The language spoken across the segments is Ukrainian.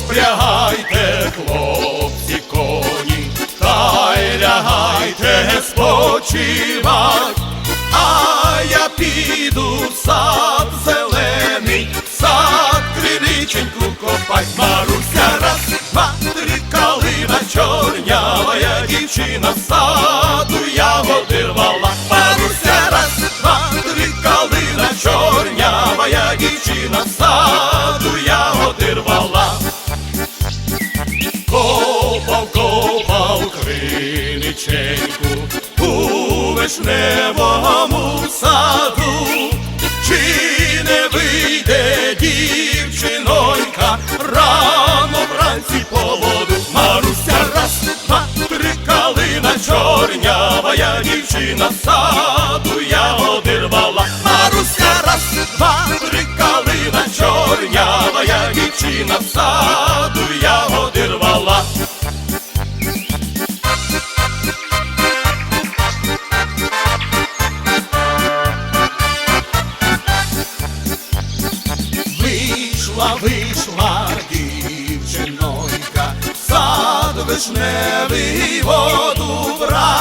Розпрягайте, хлопці, коні, та лягайте спочивать, а я піду в сад дівчина я саду ягоди рвала. Маруся, раз, два, три, калина чорнявая дівчина саду я одирвала. Копав, копав криниченьку у вишневому саду, дівчина саду ягоди рвала. Маруся, раз, два, три, калина чорнявая дівчина саду ягоди рвала. Вийшла, вийшла дівчинонька, сад вишневий воду брать,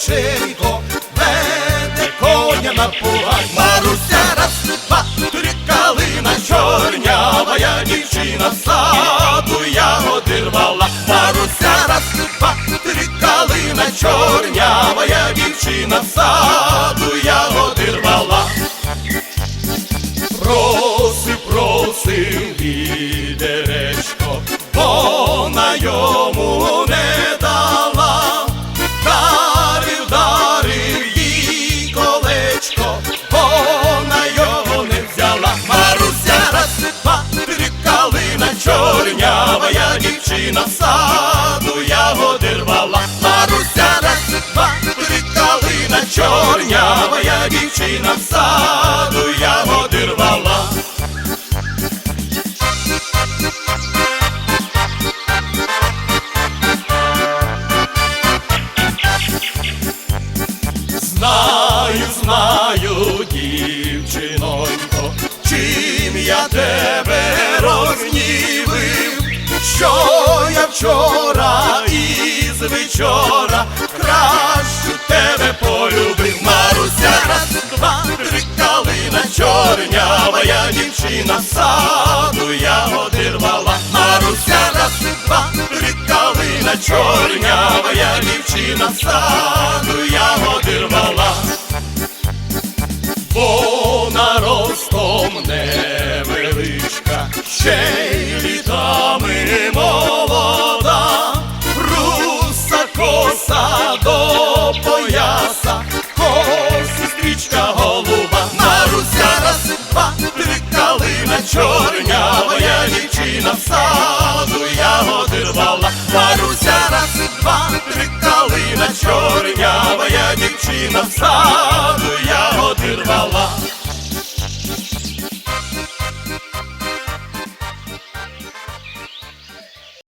козаченько веде коня на пугать. Маруся, раз, два, три, калина чорнявая дівчина саду ягоди рвала. Маруся, раз, два, три, калина чорнявая дівчина саду Знаю, знаю, дівчинонько, чим я тебе розгнівив, що я вчора із вечора кращу тебе полюбив. Маруся, раз, два, три, калина чорнявая дівчина саду ягоди рвала. Маруся, раз, два, три, чорнявая дівчина саду ягоди рвала. Вона ростом невеличка, ще й літами молода, руса коса до пояса, стрічка голуба, Маруся, раз, два, три, калина чорнявая дівчина саду ягоди рвала. Дівчина в саду я рвала.